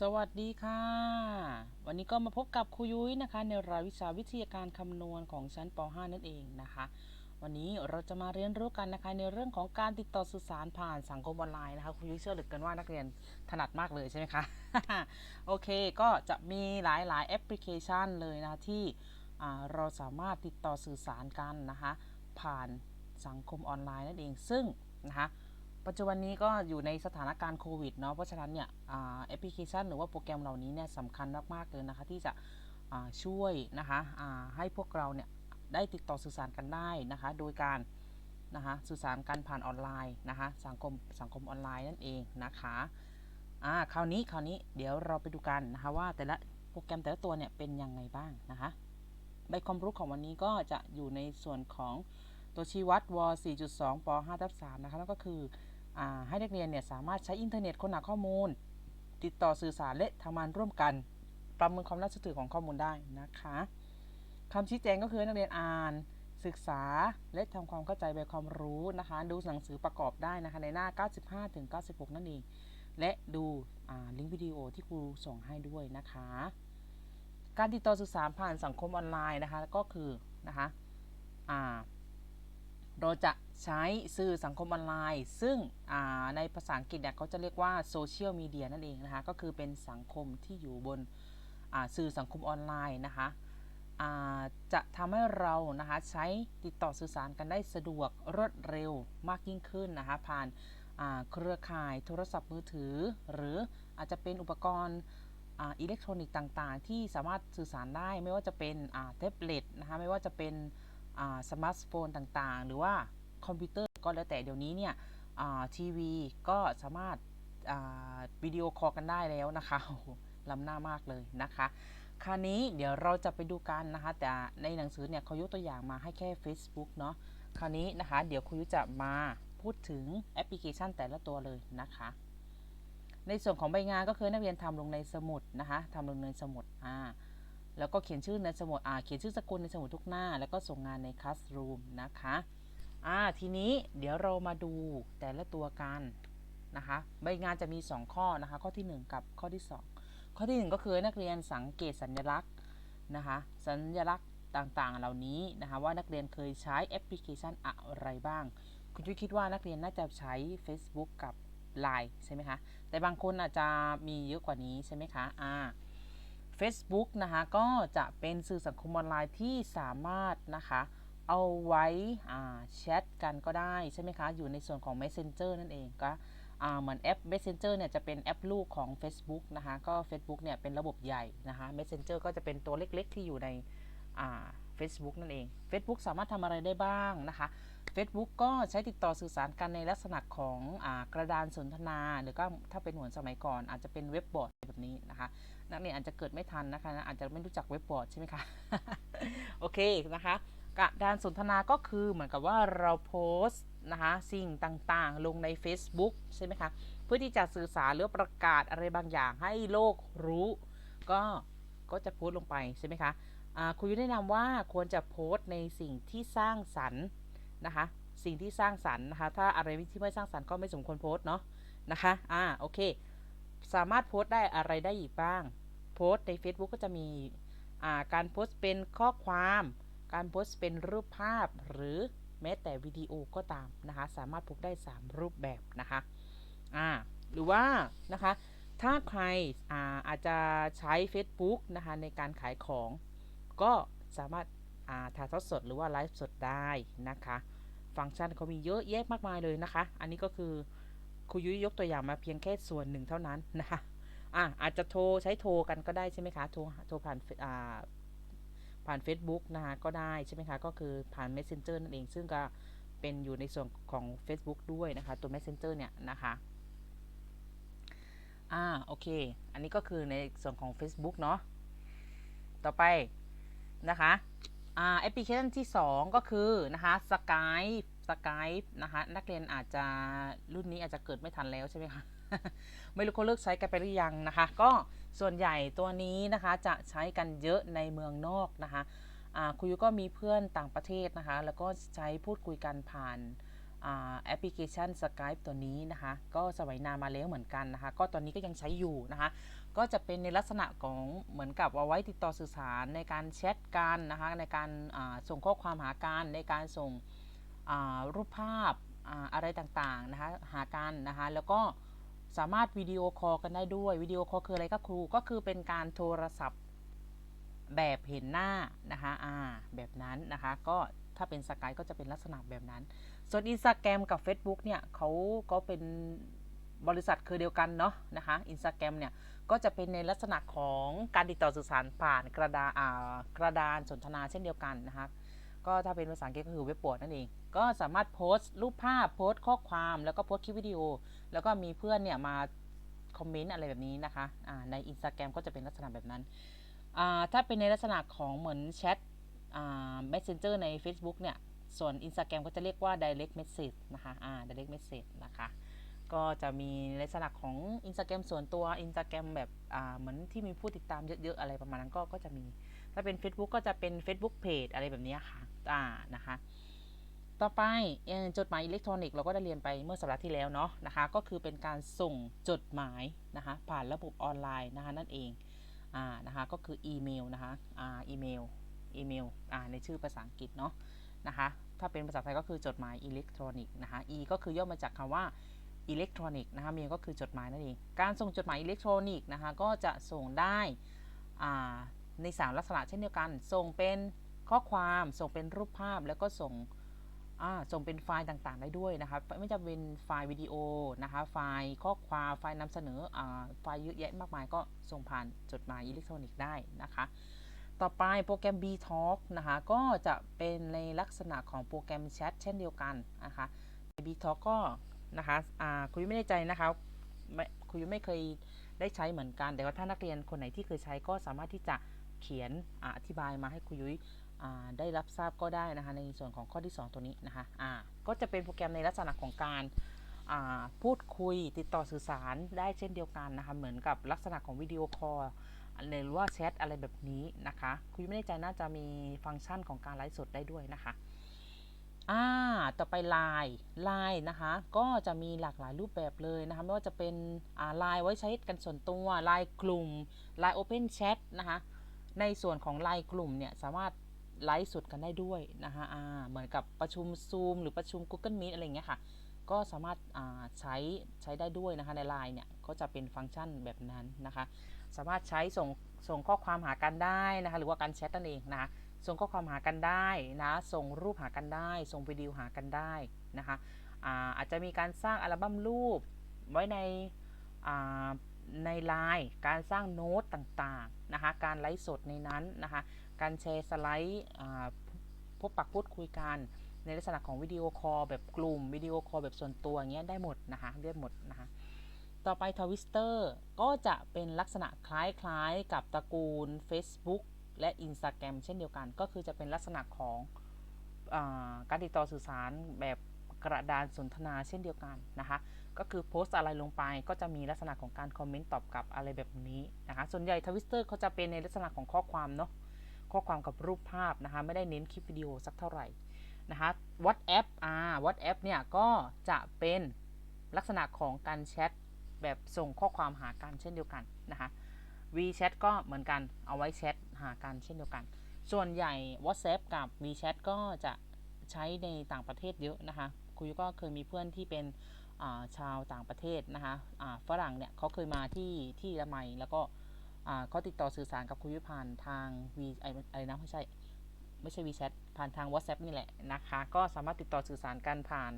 สวัสดีค่ะ วันนี้ก็มาพบกับครูยุ้ยนะคะ ในรายวิชาวิทยาการคำนวณของชั้นป .5 นั่นเองนะคะ วันนี้เราจะมาเรียนรู้กันนะคะ ในเรื่องของการติดต่อสื่อสารผ่านสังคมออนไลน์นะคะครูยุ้ยเชื่อหลือเกินว่านักเรียนถนัดมากเลยใช่ไหมคะโอเคก็จะมีหลายๆแอปพลิเคชันเลยนะคะที่เราสามารถติดต่อสื่อสารกันนะคะ ผ่านสังคมออนไลน์นั่นเองซึ่งนะคะ ปัจจุบันนี้ก็อยู่ในสถานการณ์โควิดเนาะเพราะฉะนั้นเนี่ยแอปพลิเคชัน หรือว่าโปรแกรมเหล่านี้เนี่ยสำคัญมากๆเลยนะคะที่จะช่วยนะคะให้พวกเราเนี่ยได้ติดต่อสื่อสารกันได้นะคะ โดยการนะคะสื่อสารกันผ่านออนไลน์นะคะสังคมสังคมออนไลน์นั่นเองนะคะอ่าคราวนี้คราวนี้เดี๋ยวเราไปดูกันนะคะว่าแต่ละโปรแกรมแต่ละตัวเนี่ยเป็นยังไงบ้างนะคะใบความรู้ของวันนี้ก็จะอยู่ในส่วนของตัวชี้วัดว 4.2ป5ทับ3นะคะนั่นก็คือ ให้นักเรียนเนี่ยสามารถใช้อินเทอร์เน็ตค้นหาข้อมูล ติดต่อสื่อสารและทำงานร่วมกัน ประเมินความน่าเชื่อถือของข้อมูลได้นะคะคำชี้แจงก็คือนักเรียนอ่าน ศึกษาและทำความเข้าใจใบความรู้นะคะ ดูหนังสือประกอบได้นะคะในหน้า 95ถึง96 นั่นเอง และดูลิงก์วิดีโอที่ครูส่งให้ด้วยนะคะ การติดต่อสื่อสารผ่านสังคมออนไลน์นะคะก็คือนะคะอ่า เราจะใช้สื่อสังคมออนไลน์ ซึ่งในภาษาอังกฤษเนี่ยเขาจะเรียกว่าโซเชียลมีเดียนั่นเองนะคะ ก็คือเป็นสังคมที่อยู่บนสื่อสังคมออนไลน์นะคะจะทำให้เรานะคะใช้ติดต่อสื่อสารกันได้สะดวกรวดเร็วมากยิ่งขึ้นนะคะผ่านาเครือข่ายโทรศัพท์มือถือ หรืออาจจะเป็นอุปกรณ์อิเล็กทรอนิกส์ต่าง ๆ ที่สามารถสื่อสารได้ไม่ว่าจะเป็นแท็บเล็ตนะคะไม่ว่าจะเป็น สมาร์ทโฟนต่างๆ หรือว่าคอมพิวเตอร์ก็แล้วแต่เดี๋ยวนี้เนี่ยทีวีก็สามารถวิดีโอคอลกันได้แล้วนะคะล้ำหน้ามากเลยนะคะ คราวนี้เดี๋ยวเราจะไปดูกันนะคะ แต่ในหนังสือเนี่ยเขายกตัวอย่างมาให้แค่ Facebook เนาะคราวนี้นะคะ เดี๋ยวครูยุจะมาพูดถึงแอปพลิเคชันแต่ละตัวเลยนะคะ ในส่วนของใบงานก็คือนักเรียนทำลงในสมุดนะคะทำลงในสมุดอ่า แล้วก็เขียนชื่อในสมุดอ่าเขียนชื่อสกุลในสมุดทุกหน้า แล้วก็ส่งงานใน Classroom นะคะอ่าทีนี้เดี๋ยวเรามาดูแต่ละตัวกันนะคะ ใบงานจะมี 2 ข้อนะคะ ข้อที่ 1 กับข้อที่ 2 ข้อที่ 1 ก็คือนักเรียนสังเกตสัญลักษณ์นะคะ สัญลักษณ์ต่างๆ เหล่านี้นะคะ ว่านักเรียนเคยใช้แอปพลิเคชันอะไรบ้าง คุณจุ้ยคิดว่านักเรียนน่าจะใช้ Facebook กับ Line ใช่ไหมคะ แต่บางคนอาจจะมีเยอะกว่านี้ใช่ไหมคะอ่า Facebook นะคะ ก็จะเป็นสื่อสังคมออนไลน์ที่สามารถนะคะ เอาไว้แชทกันก็ได้ ใช่ไหมคะ อยู่ในส่วนของ Messenger นั่นเองก็เหมือนแอป Messenger เนี่ยจะเป็นแอปลูกของ Facebook นะคะ ก็ Facebook เนี่ยเป็นระบบใหญ่นะคะ Messenger ก็จะเป็นตัวเล็กๆ ที่อยู่ในอ่า Facebook นั่นเอง Facebook สามารถทำอะไรได้บ้างนะคะ Facebook ก็ใช้ติดต่อสื่อสารกันในลักษณะของอกระดานสนทนา หรือก็ถ้าเป็นหัวสมัยก่อนอาจจะเป็นเว็บบอร์ดแบบนี้นะคะ นักเรียนอาจจะเกิดไม่ทันนะคะอาจจะไม่รู้จักเว็บบอร์ดใช่ไหมคะ โอเคนะคะกานสนทนาก็คือเหมือนกับว่าเราโพสต์นะคะสิ่งต่างๆ ลงใน Facebook ใช่ไหมคะ เพื่อที่จะสื่อสารหรือประกาศอะไรบางอย่างให้โลกรู้ ก็ก็จะโพสต์ลงไปใช่ไหมคะครูยุ้ยแนะนำว่าควรจะโพสต์ในสิ่งที่สร้างสรรค์นะคะสิ่งที่สร้างสรรค์นะคะ ถ้าอะไรที่ไม่สร้างสรรค์ก็ไม่สมควรโพสต์เนาะนะคะ อ่า โอเค สามารถโพสต์ได้อะไรได้อีกบ้าง สต์ใน Facebook ก็จะมีการโพสต์เป็นข้อความ การโพสต์เป็นรูปภาพ หรือแม้แต่วิดีโอก็ตามนะคะ สามารถพสต์ได้ 3 รูปแบบนะคะอ่าหรือว่านะคะ ถ้าใครอาอาจจะใช้ Facebook นะคะในการขายของ ก็สามารถถ่ายทอดสดหรือว่าไลฟ์สดได้นะคะ ฟังก์ชันเขามีเยอะแยะมากมายเลยนะคะ อันนี้ก็คือครูยุ้ยยกตัวอย่างมาเพียงแค่ส่วนหนึ่งเท่านั้นนะคะ อะอาจจะโทรใช้โทรกันก็ได้ใช่ไหมคะโทรโทรผ่านอ่าผ่าน Facebook นะคะก็ได้ใช่ไหมคะก็คือผ่าน Messenger นั่นเอง ซึ่งก็เป็นอยู่ในส่วนของ Facebook ด้วยนะคะตัว Messenger เนี่ยนะคะอ่าโอเค อันนี้ก็คือในส่วนของ Facebook เนาะต่อไปนะคะอ่าแอปพลิเคชันที่ 2 ก็คือนะคะ Skype Skype นะคะนักเรียนอาจจะรุ่นนี้อาจจะเกิดไม่ทันแล้วใช่ไหมคะ ไม่รู้เขาเลิกใช้กันไปหรือยังนะคะ ก็ส่วนใหญ่ตัวนี้นะคะจะใช้กันเยอะในเมืองนอกนะคะคุยก็มีเพื่อนต่างประเทศนะคะ แล้วก็ใช้พูดคุยกันผ่านอแอปพลิเคชัน Skype ตัวนี้นะคะ ก็สมัยนานมาแล้วเหมือนกันนะคะ ก็ตอนนี้ก็ยังใช้อยู่นะคะ ก็จะเป็นในลักษณะของเหมือนกับเอาไว้ติดต่อสื่อสารในการแชทกันนะคะ ในการส่งข้อความหากันในการส่งรูปภาพอาอะไรต่างๆนะคะ หากันนะคะ แล้วก็ สามารถวิดีโอคอลกันได้ด้วยวิดีโอคอลคืออะไรก็ครูก็คือเป็นการโทรศัพท์แบบเห็นหน้านะคะอ่าแบบนั้นนะคะก็ถ้าเป็นสกายก็จะเป็นลักษณะแบบนั้น ส่วน Instagram กับ Facebook เนี่ยเขาก็เป็นบริษัทคือเดียวกันเนาะนะคะ Instagram เนี่ยก็จะเป็นในลักษณะของการติดต่อสื่อสารผ่านกระดาอ่ากระดานสนทนาเช่นเดียวกันนะคะ ก็ถ้าเป็นภาษาอังกฤษก็คือเว็บบอร์ดนั่นเอง ก็สามารถโพสต์รูปภาพโพสต์ข้อความแล้วก็โพสต์คลิปวิดีโอ แล้วก็มีเพื่อนเนี่ยมาคอมเมนต์อะไรแบบนี้นะคะอ่าใน Instagram ก็จะเป็นลักษณะแบบนั้นอ่าถ้าเป็นในลักษณะของเหมือนแชทอ่า messenger ใน Facebook เนี่ย ส่วน Instagram ก็จะเรียกว่า direct message นะคะอ่า direct message นะคะก็จะมีลักษณะของ Instagram ส่วนตัว Instagram แบบอ่าเหมือนที่มีผู้ติดตามเยอะๆ อะไรประมาณนั้นก็ก็จะมี ถ้าเป็น Facebook ก็จะเป็น Facebook Page อะไรแบบนี้ค่ะ อ่านะคะ ต่อไปจดหมายอิเล็กทรอนิกส์เราก็ได้เรียนไปเมื่อสัปดาห์ที่แล้วเนาะนะคะ ก็คือเป็นการส่งจดหมายนะคะผ่านระบบออนไลน์นะคะนั่นเองอ่านะคะก็คืออีเมลนะคะอ่าอีเมลอีเมลอ่าในชื่อภาษาอังกฤษเนาะนะคะถ้าเป็นภาษาไทยก็คือจดหมายอิเล็กทรอนิกส์นะคะ e ก็คือย่อมาจากคำว่าอิเล็กทรอนิกส์นะคะเมลก็คือจดหมายนั่นเอง การส่งจดหมายอิเล็กทรอนิกส์นะคะ ก็จะส่งได้อ่าในสามลักษณะเช่นเดียวกัน ส่งเป็น ข้อความส่งเป็นรูปภาพแล้วก็ส่งส่งเป็นไฟล์ต่างๆ ได้ด้วยนะคะไม่จะเป็นไฟล์วิดีโอนะคะ ไฟล์ข้อความไฟล์นำเสนออไฟล์เยอะแยะมากมายก็ส่งผ่านจดหมายอิเล็กทรอนิกส์ได้นะคะ ต่อไปโปรแกรม B Talk นะคะ ก็จะเป็นในลักษณะของโปรแกรมแชทเช่นเดียวกันนะคะ B Talk ก็นะคะคุยไม่แน่ใจนะคะไม่คุยไม่เคยได้ใช้เหมือนกัน แต่ว่าถ้านักเรียนคนไหนที่เคยใช้ก็สามารถที่จะเขียนอธิบายมาให้คุยยุ้ย ได้รับทราบก็ได้นะคะในส่วนของข้อที่ 2 ตัวนี้นะคะอ่าก็จะเป็นโปรแกรมในลักษณะของการพูดคุยติดต่อสื่อสารได้เช่นเดียวกันนะคะเหมือนกับลักษณะของวิดีโอคอลหรือว่าแชทอะไรแบบนี้นะคะคุยไม่แน่ใจน่าจะมีฟังก์ชันของการไลฟ์สดได้ด้วยนะคะอ่าต่อไป Line Line นะคะก็จะมีหลากหลายรูปแบบเลยนะคะไม่ว่าจะเป็นอ่า Line ไว้ใช้กันส่วนตัว Line กลุ่ม Line Open Chat นะคะในส่วนของ Line กลุ่มเนี่ยสามารถ ไลฟ์สดกันได้ด้วยนะคะอ่าเหมือนกับประชุม Zoom หรือประชุม Google Meet อะไรเงี้ยค่ะ ก็สามารถอ่าใช้ใช้ได้ด้วยนะคะใน Line เนี่ยก็จะเป็นฟังก์ชันแบบนั้นนะคะ สามารถใช้ส่งส่งข้อความหากันได้นะคะ หรือว่าการแชทนั่นเองนะคะส่งข้อความหากันได้นะ ส่งรูปหากันได้ ส่งวิดีโอหากันได้นะคะอาอาจจะมีการสร้างอัลบั้มรูปไว้ในในไลน์การสร้างโน้ตต่างๆนะคะ การไลฟ์สดในนั้นนะคะ การแชร์สไลด์พบปะพูดคุยกันในลักษณะของวิดีโอคอลแบบกลุ่มวิดีโอคอลแบบส่วนตัวอย่างเงี้ยได้หมดนะคะได้หมดนะคะต่อไปทวิสเตอร์ก็จะเป็นลักษณะคล้ายๆกับตระกูล Facebook และ Instagram เช่นเดียวกัน ก็คือจะเป็นลักษณะของอาการติดต่อสื่อสารแบบกระดานสนทนาเช่นเดียวกันนะคะก็คือโพสต์อะไรลงไปก็จะมีลักษณะของการคอมเมนต์ตอบกลับอะไรแบบนี้นะคะส่วนใหญ่ทวิสเตอร์เขาจะเป็นในลักษณะของข้อความเนาะ ข้อความกับรูปภาพนะคะ ไม่ได้เน้นคลิปวิดีโอสักเท่าไหร่นะคะ WhatsApp อ่า WhatsApp เนี่ยก็จะเป็นลักษณะของการแชทแบบส่งข้อความหากันเช่นเดียวกันนะคะ WeChat ก็เหมือนกันเอาไว้แชทหากันเช่นเดียวกัน ส่วนใหญ่ WhatsApp กับ WeChat ก็จะใช้ในต่างประเทศเยอะนะคะคุยก็เคยมีเพื่อนที่เป็นาชาวต่างประเทศนะคะฝรั่งเนี่ยเขาเคยมาที่ที่ละไมแล้วก็ เขาติดต่อสื่อสารกับคุณยุ้ผ่านทางวีไอะไรนะไม่ใช่ไม่ใช่ WeChat ผ่านทาง WhatsApp นี่แหละนะคะ ก็สามารถติดต่อสื่อสารกันผ่าน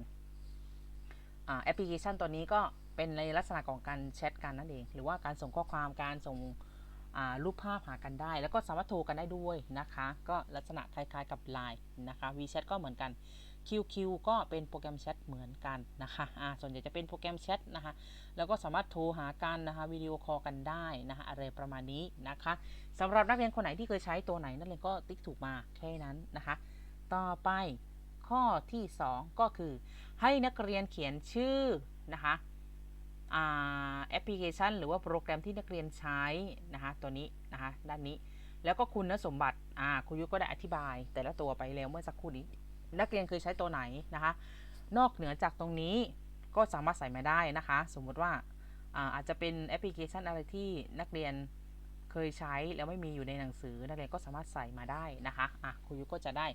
อแอปพลิเคชันตัวนี้ก็เป็นในลักษณะของการแชทกันนั่นเอง หรือว่าการส่งข้อความการส่งรูปภาพหากันได้ แล้วก็สามารถโทรกันได้ด้วยนะคะ ก็ลักษณะคล้ายๆกับ Line นะคะ WeChat ก็เหมือนกัน QQ ก็เป็นโปรแกรมแชทเหมือนกันนะคะอ่าส่วนใหญ่จะเป็นโปรแกรมแชทนะคะ แล้วก็สามารถโทรหากันนะคะวิดีโอคอลกันได้นะคะอะไรประมาณนี้นะคะสำหรับนักเรียนคนไหนที่เคยใช้ตัวไหนนักเรียนก็ติ๊กถูกมาแค่นั้นนะคะ ต่อไปข้อที่ 2 ก็คือ ให้นักเรียนเขียนชื่อนะคะแอปพลิเคชัน หรือว่าโปรแกรมที่นักเรียนใช้นะคะตัวนี้นะคะด้านนี้แล้วก็คุณสมบัติอ่าครูยุก็ได้อธิบายแต่ละตัวไปแล้วเมื่อสักครู่นี้ นักเรียนเคยใช้ตัวไหนนะคะ นอกเหนือจากตรงนี้ก็สามารถใส่มาได้นะคะ สมมติว่าอาจจะเป็นแอปพลิเคชันอะไรที่นักเรียนเคยใช้แล้วไม่มีอยู่ในหนังสือ นักเรียนก็สามารถใส่มาได้นะคะอะครูยุก็จะได้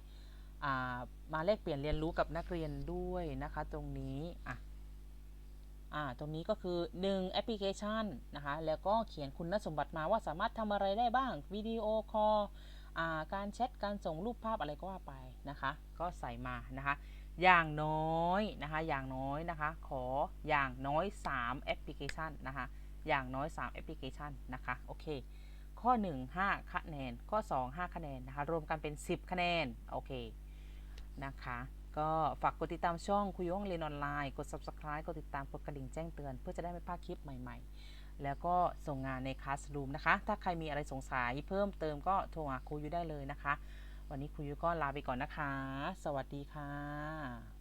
มาแลกเปลี่ยนเรียนรู้กับนักเรียนด้วยนะคะ ตรงนี้อะอ่าตรงนี้ก็คือ 1 แอปพลิเคชันนะคะ แล้วก็เขียนคุณสมบัติมาว่าสามารถทำอะไรได้บ้างวิดีโอคอล การแชทการส่งรูปภาพอะไรก็ว่าไปนะคะ ก็ใส่มานะคะ อย่างน้อยนะคะอย่างน้อยนะคะ ขออย่างน้อย 3 แอปพลิเคชันนะคะ อย่างน้อย 3 แอปพลิเคชันนะคะโอเคข้อ 1 5 คะแนน ข้อ 2 5 คะแนนนะคะ รวมกันเป็น 10 คะแนน โอเค นะคะ ก็ฝากกดติดตามช่องคุยห้องเรียนออนไลน์ กด subscribe กดติดตาม กดกระดิ่งแจ้งเตือน เพื่อจะได้ไม่พลาดคลิปใหม่ ๆ แล้วก็ส่งงานในคลาสรูมนะคะ ถ้าใครมีอะไรสงสัยเพิ่มเติมก็โทรหาครูยุได้เลยนะคะ วันนี้ครูยุก็ลาไปก่อนนะคะ สวัสดีค่ะ